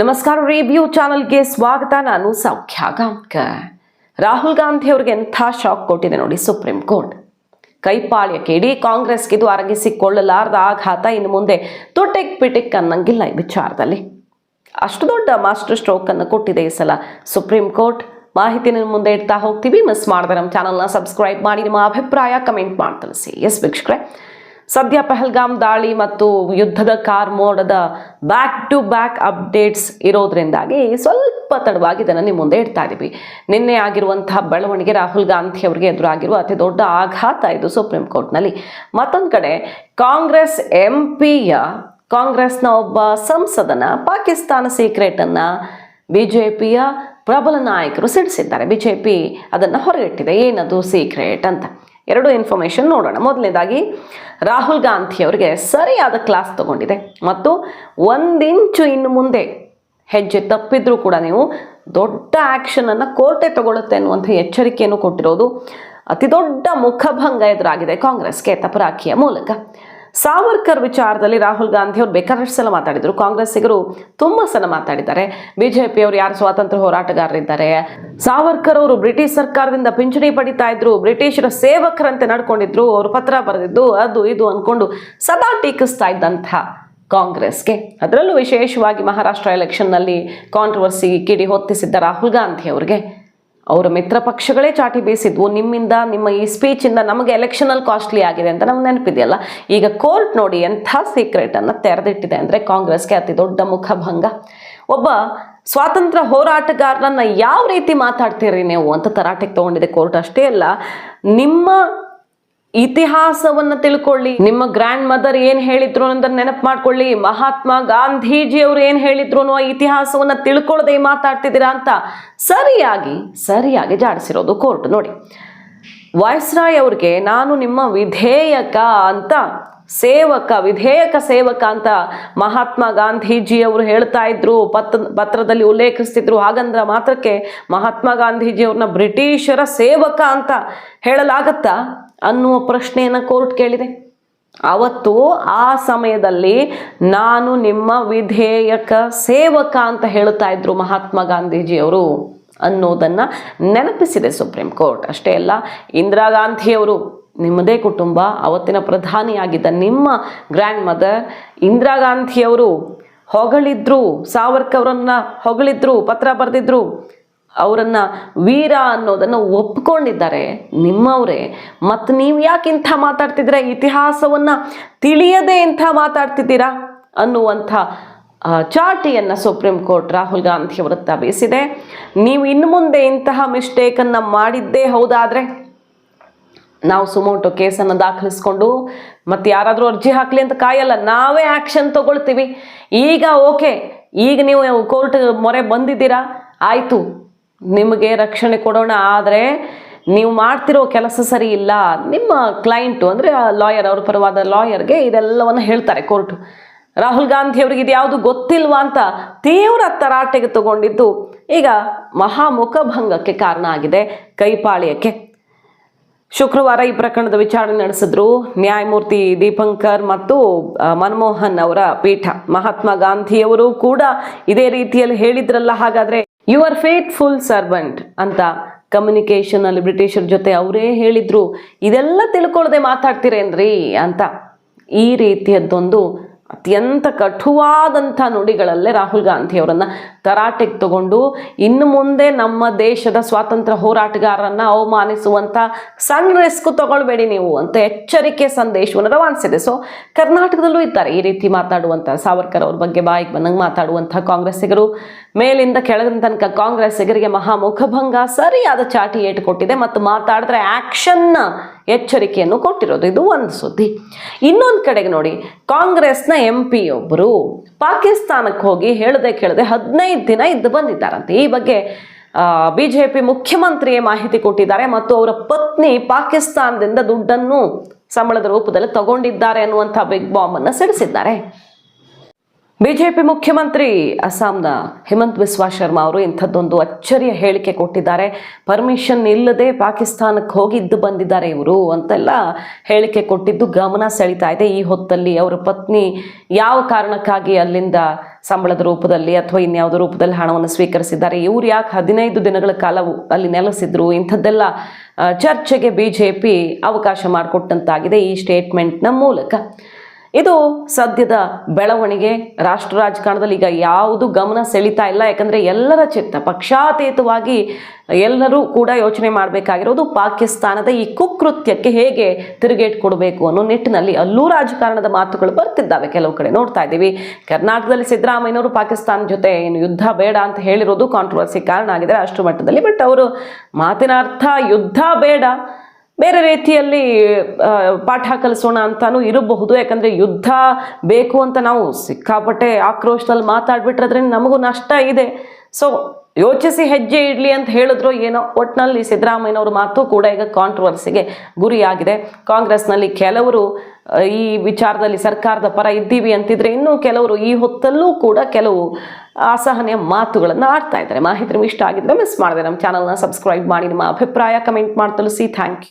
ನಮಸ್ಕಾರ ರೇಬಿಯೋ ಚಾನಲ್ಗೆ ಸ್ವಾಗತ. ನಾನು ಸೌಖ್ಯ ಗಾಂಕ ರಾಹುಲ್ ಗಾಂಧಿ ಅವ್ರಿಗೆ ಎಂಥ ಶಾಕ್ ಕೊಟ್ಟಿದೆ ನೋಡಿ ಸುಪ್ರೀಂ ಕೋರ್ಟ್. ಕೈಪಾಳ್ಯಕ್ಕೆ ಇಡೀ ಕಾಂಗ್ರೆಸ್ಗೆ ಇದು ಅರಗಿಸಿಕೊಳ್ಳಲಾರದ ಆಘಾತ. ಇನ್ನು ಮುಂದೆ ತುಟಿಕ್ ಪಿಟಿಕ್ ಅನ್ನಂಗಿಲ್ಲ ಈ ವಿಚಾರದಲ್ಲಿ. ಅಷ್ಟು ದೊಡ್ಡ ಮಾಸ್ಟರ್ ಸ್ಟ್ರೋಕ್ ಅನ್ನು ಕೊಟ್ಟಿದೆ ಈ ಸಲ ಸುಪ್ರೀಂ ಕೋರ್ಟ್. ಮಾಹಿತಿ ನಿಮ್ಮ ಮುಂದೆ ಇಡ್ತಾ ಹೋಗ್ತೀವಿ. ಮಿಸ್ ಮಾಡಿದ್ರೆ ನಮ್ಮ ಚಾನಲ್ನ ಸಬ್ಸ್ಕ್ರೈಬ್ ಮಾಡಿ. ನಿಮ್ಮ ಅಭಿಪ್ರಾಯ ಕಮೆಂಟ್ ಮಾಡಿ ತಿಳಿಸಿ. ಎಸ್ ವೀಕ್ಷಕರೇ ಸದ್ಯ ಪಹಲ್ಗಾಮ್ ದಾಳಿ ಮತ್ತು ಯುದ್ಧದ ಕಾರ್ ಮೋಡದ ಬ್ಯಾಕ್ ಟು ಬ್ಯಾಕ್ ಅಪ್ಡೇಟ್ಸ್ ಇರೋದ್ರಿಂದಾಗಿ ಸ್ವಲ್ಪ ತಡವಾಗಿ ಇದನ್ನು ನಿಮ್ಮ ಮುಂದೆ ಇಡ್ತಾ ಇದ್ದೀವಿ ನಿನ್ನೆ ಆಗಿರುವಂತಹ ಬೆಳವಣಿಗೆ ರಾಹುಲ್ ಗಾಂಧಿ ಅವರಿಗೆ ಎದುರಾಗಿರುವ ಅತಿ ದೊಡ್ಡ ಆಘಾತ ಇದು ಸುಪ್ರೀಂ ಕೋರ್ಟ್ನಲ್ಲಿ. ಮತ್ತೊಂದು ಕಡೆ ಕಾಂಗ್ರೆಸ್ ಎಂ ಪಿಯ ಕಾಂಗ್ರೆಸ್ನ ಒಬ್ಬ ಸಂಸದನ ಪಾಕಿಸ್ತಾನ ಸೀಕ್ರೆಟನ್ನು ಬಿ ಜೆ ಪಿಯ ಪ್ರಬಲ ನಾಯಕರು ಸಿಡಿಸಿದ್ದಾರೆ. ಬಿ ಅದನ್ನು ಹೊರಗಿಟ್ಟಿದೆ. ಏನದು ಸೀಕ್ರೆಟ್ ಅಂತ. ಎರಡು ಇನ್ಫಾರ್ಮೇಶನ್ ನೋಡೋಣ. ಮೊದಲನೇದಾಗಿ, ರಾಹುಲ್ ಗಾಂಧಿ ಅವರಿಗೆ ಸರಿಯಾದ ಕ್ಲಾಸ್ ತಗೊಂಡಿದೆ. ಮತ್ತು ಒಂದಿಂಚು ಇನ್ನು ಮುಂದೆ ಹೆಜ್ಜೆ ತಪ್ಪಿದ್ರೂ ಕೂಡ ನೀವು ದೊಡ್ಡ ಆ್ಯಕ್ಷನನ್ನು ಕೋರ್ಟೆ ತಗೊಳ್ಳುತ್ತೆ ಅನ್ನುವಂಥ ಎಚ್ಚರಿಕೆಯನ್ನು ಕೊಟ್ಟಿರೋದು ಅತಿ ದೊಡ್ಡ ಮುಖಭಂಗ ಎದುರಾಗಿದೆ ಕಾಂಗ್ರೆಸ್ಗೆ, ತಪರಾಕಿಯ ಮೂಲಕ. ಸಾವರ್ಕರ್ ವಿಚಾರದಲ್ಲಿ ರಾಹುಲ್ ಗಾಂಧಿ ಅವರು ಬೇಕಾದಷ್ಟು ಸಲ ಮಾತಾಡಿದರು. ಕಾಂಗ್ರೆಸ್ಸಿಗರು ತುಂಬ ಸಲ ಮಾತಾಡಿದ್ದಾರೆ. ಬಿಜೆಪಿ ಅವರು ಯಾರು ಸ್ವಾತಂತ್ರ್ಯ ಹೋರಾಟಗಾರರಿದ್ದಾರೆ. ಸಾವರ್ಕರ್ ಅವರು ಬ್ರಿಟಿಷ್ ಸರ್ಕಾರದಿಂದ ಪಿಂಚಣಿ ಪಡಿತಾ ಇದ್ರು. ಬ್ರಿಟಿಷರ ಸೇವಕರಂತೆ ನಡ್ಕೊಂಡಿದ್ರು. ಅವರು ಪತ್ರ ಬರೆದಿದ್ದು, ಅದು ಇದು ಅಂದ್ಕೊಂಡು ಸದಾ ಟೀಕಿಸ್ತಾ ಇದ್ದಂಥ ಕಾಂಗ್ರೆಸ್ಗೆ. ಅದರಲ್ಲೂ ವಿಶೇಷವಾಗಿ ಮಹಾರಾಷ್ಟ್ರ ಎಲೆಕ್ಷನ್ನಲ್ಲಿ ಕಾಂಟ್ರವರ್ಸಿ ಕಿಡಿ ಹೊತ್ತಿಸಿದ್ದ ರಾಹುಲ್ ಗಾಂಧಿ ಅವರಿಗೆ ಅವರ ಮಿತ್ರ ಪಕ್ಷಗಳೇ ಚಾಟಿ ಬೀಸಿದ್ವು. ನಿಮ್ಮಿಂದ, ನಿಮ್ಮ ಈ ಸ್ಪೀಚಿಂದ ನಮಗೆ ಎಲೆಕ್ಷನಲ್ಲಿ ಕಾಸ್ಟ್ಲಿ ಆಗಿದೆ ಅಂತ ನಮ್ಗೆ ನೆನಪಿದೆಯಲ್ಲ? ಈಗ ಕೋರ್ಟ್ ನೋಡಿ ಎಂಥ ಸೀಕ್ರೆಟನ್ನು ತೆರೆದಿಟ್ಟಿದೆ ಅಂದರೆ ಕಾಂಗ್ರೆಸ್ಗೆ ಅತಿ ದೊಡ್ಡ ಮುಖಭಂಗ. ಒಬ್ಬ ಸ್ವಾತಂತ್ರ್ಯ ಹೋರಾಟಗಾರರನ್ನು ಯಾವ ರೀತಿ ಮಾತಾಡ್ತೀರಿ ನೀವು ಅಂತ ತರಾಟೆಗೆ ತಗೊಂಡಿದೆ ಕೋರ್ಟ್ ಅಷ್ಟೇ ಅಲ್ಲ. ನಿಮ್ಮ ಇತಿಹಾಸವನ್ನ ತಿಳ್ಕೊಳ್ಳಿ. ನಿಮ್ಮ ಗ್ರ್ಯಾಂಡ್ ಮದರ್ ಏನ್ ಹೇಳಿದ್ರು ಅನ್ನೋದನ್ನ ನೆನಪು ಮಾಡ್ಕೊಳ್ಳಿ. ಮಹಾತ್ಮ ಗಾಂಧೀಜಿ ಅವರು ಏನ್ ಹೇಳಿದ್ರು ಅನ್ನೋ ಇತಿಹಾಸವನ್ನ ತಿಳ್ಕೊಳ್ಳದೆ ಮಾತಾಡ್ತಿದ್ದೀರಾ ಅಂತ ಸರಿಯಾಗಿ ಸರಿಯಾಗಿ ಜಾಡಿಸಿರೋದು ಕೋರ್ಟ್ ನೋಡಿ. ವಾಯ್ಸ್ರಾಯ್ ಅವ್ರಿಗೆ ನಾನು ನಿಮ್ಮ ವಿಧೇಯಕ ಅಂತ, ಸೇವಕ, ವಿಧೇಯಕ ಸೇವಕ ಅಂತ ಮಹಾತ್ಮ ಗಾಂಧೀಜಿ ಅವರು ಹೇಳ್ತಾ ಇದ್ರು. ಪತ್ರ, ಪತ್ರದಲ್ಲಿ ಉಲ್ಲೇಖಿಸ್ತಿದ್ರು. ಹಾಗಂದ್ರೆ ಮಾತ್ರಕ್ಕೆ ಮಹಾತ್ಮ ಗಾಂಧೀಜಿ ಅವ್ರನ್ನ ಬ್ರಿಟಿಷರ ಸೇವಕ ಅಂತ ಹೇಳಲಾಗತ್ತಾ? ಅನ್ನುವ ಪ್ರಶ್ನೆಯನ್ನು ಕೋರ್ಟ್ ಕೇಳಿದೆ. ಅವತ್ತು ಆ ಸಮಯದಲ್ಲಿ ನಾನು ನಿಮ್ಮ ವಿಧೇಯಕ ಸೇವಕ ಅಂತ ಹೇಳ್ತಾ ಇದ್ರು ಮಹಾತ್ಮ ಗಾಂಧೀಜಿಯವರು ಅನ್ನೋದನ್ನು ನೆನಪಿಸಿದೆ ಸುಪ್ರೀಂ ಕೋರ್ಟ್. ಅಷ್ಟೇ ಅಲ್ಲ, ಇಂದಿರಾ ಗಾಂಧಿಯವರು ನಿಮ್ಮದೇ ಕುಟುಂಬ, ಅವತ್ತಿನ ಪ್ರಧಾನಿಯಾಗಿದ್ದ ನಿಮ್ಮ ಗ್ರ್ಯಾಂಡ್ ಮದರ್, ಇಂದಿರಾ ಗಾಂಧಿಯವರು ಹೊಗಳಿದ್ರು ಸಾವರ್ಕರ್ ಅವರನ್ನ ಹೊಗಳಿದ್ರು, ಪತ್ರ ಬರೆದಿದ್ರು ಅವರನ್ನ ವೀರ ಅನ್ನೋದನ್ನು ಒಪ್ಕೊಂಡಿದ್ದಾರೆ ನಿಮ್ಮವರೇ. ಮತ್ತು ನೀವು ಯಾಕೆ ಇಂಥ ಮಾತಾಡ್ತಿದ್ದೀರಾ? ಇತಿಹಾಸವನ್ನು ತಿಳಿಯದೆ ಇಂಥ ಮಾತಾಡ್ತಿದ್ದೀರಾ? ಅನ್ನುವಂಥ ಚಾಟಿಯನ್ನು ಸುಪ್ರೀಂ ಕೋರ್ಟ್ ರಾಹುಲ್ ಗಾಂಧಿ ಅವರ ಬೀಸಿದೆ ನೀವು ಇನ್ನು ಮುಂದೆ ಇಂತಹ ಮಿಸ್ಟೇಕನ್ನು ಮಾಡಿದ್ದೇ ಹೌದಾದರೆ ನಾವು ಸುಮೋಟೋ ಕೇಸನ್ನು ದಾಖಲಿಸ್ಕೊಂಡು ಮತ್ತು ಯಾರಾದರೂ ಅರ್ಜಿ ಹಾಕಲಿ ಅಂತ ಕಾಯಲ್ಲ, ನಾವೇ ಆ್ಯಕ್ಷನ್ ತಗೊಳ್ತೀವಿ. ಈಗ ಓಕೆ, ಈಗ ನೀವು ಕೋರ್ಟ್ ಮೊರೆ ಬಂದಿದ್ದೀರಾ? ಆಯಿತು. ನಿಮಗೆ ರಕ್ಷಣೆ ಕೊಡೋಣ, ಆದರೆ ನೀವು ಮಾಡ್ತಿರೋ ಕೆಲಸ ಸರಿ ಇಲ್ಲ. ನಿಮ್ಮ ಕ್ಲೈಂಟು ಅಂದರೆ ಲಾಯರ್ ಅವ್ರ ಪರವಾದ ಲಾಯರ್ಗೆ ಇದೆಲ್ಲವನ್ನು ಹೇಳ್ತಾರೆ ಕೋರ್ಟು ರಾಹುಲ್ ಗಾಂಧಿ ಅವರಿಗೆ ಇದು ಯಾವುದು ಗೊತ್ತಿಲ್ವಾ ಅಂತ ತೀವ್ರ ತರಾಟೆಗೆ ತಗೊಂಡಿದ್ದು ಈಗ ಮಹಾಮುಖಭಂಗಕ್ಕೆ ಕಾರಣ ಆಗಿದೆ ಕೈಪಾಳ್ಯಕ್ಕೆ. ಶುಕ್ರವಾರ ಈ ಪ್ರಕರಣದ ವಿಚಾರಣೆ ನಡೆಸಿದ್ರು ನ್ಯಾಯಮೂರ್ತಿ ದೀಪಂಕರ್ ಮತ್ತು ಮನಮೋಹನ್ ಅವರ ಪೀಠ. ಮಹಾತ್ಮ ಗಾಂಧಿಯವರು ಕೂಡ ಇದೇ ರೀತಿಯಲ್ಲಿ ಹೇಳಿದ್ರಲ್ಲ, ಹಾಗಾದ್ರೆ ಯು ಆರ್ ಫೇತ್ಫುಲ್ ಸರ್ವೆಂಟ್ ಅಂತ ಕಮ್ಯುನಿಕೇಶನ್ ಅಲ್ಲಿ ಬ್ರಿಟಿಷರ್ ಜೊತೆ ಅವರೇ ಹೇಳಿದ್ರು. ಇದೆಲ್ಲ ತಿಳ್ಕೊಳ್ಳದೆ ಮಾತಾಡ್ತೀರೇನ್ರಿ ಅಂತ ಈ ರೀತಿಯದ್ದೊಂದು ಅತ್ಯಂತ ಕಠುವಾದಂಥ ನುಡಿಗಳಲ್ಲೇ ರಾಹುಲ್ ಗಾಂಧಿ ಅವರನ್ನ ತರಾಟೆಗೆ ತಗೊಂಡು ಇನ್ನು ಮುಂದೆ ನಮ್ಮ ದೇಶದ ಸ್ವಾತಂತ್ರ್ಯ ಹೋರಾಟಗಾರರನ್ನು ಅವಮಾನಿಸುವಂಥ ಸಣ್ಣ ರಿಸ್ಕ್ ತಗೊಳ್ಬೇಡಿ ನೀವು ಅಂತ ಎಚ್ಚರಿಕೆ ಸಂದೇಶವನ್ನು ರವಾನಿಸಿದೆ. ಸೊ ಕರ್ನಾಟಕದಲ್ಲೂ ಇದ್ದಾರೆ ಈ ರೀತಿ ಮಾತಾಡುವಂಥ ಸಾವರ್ಕರ್ ಅವ್ರ ಬಗ್ಗೆ ಬಾಯಿಗೆ ಬಂದಂಗೆ ಮಾತಾಡುವಂಥ ಕಾಂಗ್ರೆಸ್ಸಿಗರು. ಮೇಲಿಂದ ಕೆಳಗಿನ ತನಕ ಕಾಂಗ್ರೆಸ್ಸಿಗರಿಗೆ ಮಹಾಮುಖಭಂಗ ಸರಿಯಾದ ಚಾಟಿ ಏಟು ಕೊಟ್ಟಿದೆ. ಮತ್ತು ಮಾತಾಡಿದ್ರೆ ಆ್ಯಕ್ಷನ್ನ ಎಚ್ಚರಿಕೆಯನ್ನು ಕೊಟ್ಟಿರೋದು. ಇದು ಒಂದು ಸುದ್ದಿ. ಇನ್ನೊಂದು ಕಡೆಗೆ ನೋಡಿ, ಕಾಂಗ್ರೆಸ್ನ ಎಂ ಪಿ ಒಬ್ಬರು ಪಾಕಿಸ್ತಾನಕ್ಕೆ ಹೋಗಿ ಹೇಳದೆ ಕೇಳದೆ ಹದಿನೈದು ದಿನ ಇದ್ದು ಬಂದಿದ್ದಾರಂತೆ. ಈ ಬಗ್ಗೆ ಬಿ ಜೆ ಪಿ ಮುಖ್ಯಮಂತ್ರಿಯೇ ಮಾಹಿತಿ ಕೊಟ್ಟಿದ್ದಾರೆ ಮತ್ತು ಅವರ ಪತ್ನಿ ಪಾಕಿಸ್ತಾನದಿಂದ ದುಡ್ಡನ್ನು ಸಂಬಳದ ರೂಪದಲ್ಲಿ ತಗೊಂಡಿದ್ದಾರೆ ಅನ್ನುವಂಥ ಬಿಗ್ ಬಾಂಬನ್ನು ಸಿಡಿಸಿದ್ದಾರೆ. ಬಿಜೆಪಿ ಮುಖ್ಯಮಂತ್ರಿ ಅಸ್ಸಾಂನ ಹಿಮಂತ್ ಬಿಸ್ವಾ ಶರ್ಮಾ ಅವರು ಇಂಥದ್ದೊಂದು ಅಚ್ಚರಿಯ ಹೇಳಿಕೆ ಕೊಟ್ಟಿದ್ದಾರೆ. ಪರ್ಮಿಷನ್ ಇಲ್ಲದೆ ಪಾಕಿಸ್ತಾನಕ್ಕೆ ಹೋಗಿದ್ದು ಬಂದಿದ್ದಾರೆ ಇವರು ಅಂತೆಲ್ಲ ಹೇಳಿಕೆ ಕೊಟ್ಟಿದ್ದು ಗಮನ ಸೆಳೀತಾ ಇದೆ. ಈ ಹೊತ್ತಲ್ಲಿ ಅವರ ಪತ್ನಿ ಯಾವ ಕಾರಣಕ್ಕಾಗಿ ಅಲ್ಲಿಂದ ಸಂಬಳದ ರೂಪದಲ್ಲಿ ಅಥವಾ ಇನ್ಯಾವುದೋ ರೂಪದಲ್ಲಿ ಹಣವನ್ನು ಸ್ವೀಕರಿಸಿದ್ದಾರೆ, ಇವ್ರು ಯಾಕೆ ಹದಿನೈದು ದಿನಗಳ ಕಾಲ ಅಲ್ಲಿ ನೆಲೆಸಿದ್ರು, ಇಂಥದ್ದೆಲ್ಲ ಚರ್ಚೆಗೆ ಬಿ ಜೆ ಪಿ ಅವಕಾಶ ಮಾಡಿಕೊಟ್ಟಂತಾಗಿದೆ ಈ ಸ್ಟೇಟ್ಮೆಂಟ್ನ ಮೂಲಕ. ಇದು ಸದ್ಯದ ಬೆಳವಣಿಗೆ ರಾಷ್ಟ್ರ ರಾಜಕಾರಣದಲ್ಲಿ ಈಗ ಯಾವುದು ಗಮನ ಸೆಳೀತಾ ಇಲ್ಲ. ಯಾಕಂದರೆ ಎಲ್ಲರ ಚಿತ್ತ ಪಕ್ಷಾತೀತವಾಗಿ ಎಲ್ಲರೂ ಕೂಡ ಯೋಚನೆ ಮಾಡಬೇಕಾಗಿರೋದು ಪಾಕಿಸ್ತಾನದ ಈ ಕುಕೃತ್ಯಕ್ಕೆ ಹೇಗೆ ತಿರುಗೇಟು ಕೊಡಬೇಕು ಅನ್ನೋ ನಿಟ್ಟಿನಲ್ಲಿ ಅಲ್ಲೂ ರಾಜಕಾರಣದ ಮಾತುಗಳು ಬರ್ತಿದ್ದಾವೆ. ಕೆಲವು ಕಡೆ ನೋಡ್ತಾ ಇದ್ದೀವಿ. ಕರ್ನಾಟಕದಲ್ಲಿ ಸಿದ್ದರಾಮಯ್ಯನವರು ಪಾಕಿಸ್ತಾನ ಜೊತೆ ಏನು ಯುದ್ಧ ಬೇಡ ಅಂತ ಹೇಳಿರೋದು ಕಾಂಟ್ರವರ್ಸಿ ಕಾರಣ ಆಗಿದೆ ರಾಷ್ಟ್ರ ಮಟ್ಟದಲ್ಲಿ ಬಟ್ ಅವರು ಮಾತಿನ ಅರ್ಥ ಯುದ್ಧ ಬೇಡ. ಬೇರೆ ರೀತಿಯಲ್ಲಿ ಪಾಠ ಕಲಿಸೋಣ ಅಂತಾನೂ ಇರಬಹುದು. ಯಾಕಂದರೆ ಯುದ್ಧ ಬೇಕು ಅಂತ ನಾವು ಸಿಕ್ಕಾಪಟ್ಟೆ ಆಕ್ರೋಶದಲ್ಲಿ ಮಾತಾಡ್ಬಿಟ್ರೆ ನಮಗೂ ನಷ್ಟ ಇದೆ. ಸೊ ಯೋಚಿಸಿ ಹೆಜ್ಜೆ ಇಡಲಿ ಅಂತ ಹೇಳಿದ್ರು ಏನೋ ಒಟ್ಟಿನಲ್ಲಿ ಸಿದ್ದರಾಮಯ್ಯನವ್ರ ಮಾತು ಕೂಡ ಈಗ ಕಾಂಟ್ರವರ್ಸಿಗೆ ಗುರಿಯಾಗಿದೆ. ಕಾಂಗ್ರೆಸ್ನಲ್ಲಿ ಕೆಲವರು ಈ ವಿಚಾರದಲ್ಲಿ ಸರ್ಕಾರದ ಪರ ಇದ್ದೀವಿ ಅಂತಿದ್ರೆ ಇನ್ನೂ ಕೆಲವರು ಈ ಹೊತ್ತಲ್ಲೂ ಕೂಡ ಕೆಲವು ಅಸಹನೆಯ ಮಾತುಗಳನ್ನು ಆಡ್ತಾ ಇದ್ದಾರೆ. ಮಾಹಿತಿ ಇಷ್ಟ ಆಗಿದ್ರೆ ಮಿಸ್ ಮಾಡಿದೆ. ನಮ್ಮ ಚಾನಲ್ನ ಸಬ್ಸ್ಕ್ರೈಬ್ ಮಾಡಿ. ನಿಮ್ಮ ಅಭಿಪ್ರಾಯ ಕಮೆಂಟ್ ಮಾಡಿ. ತಿಳಿಸಿ. Thank you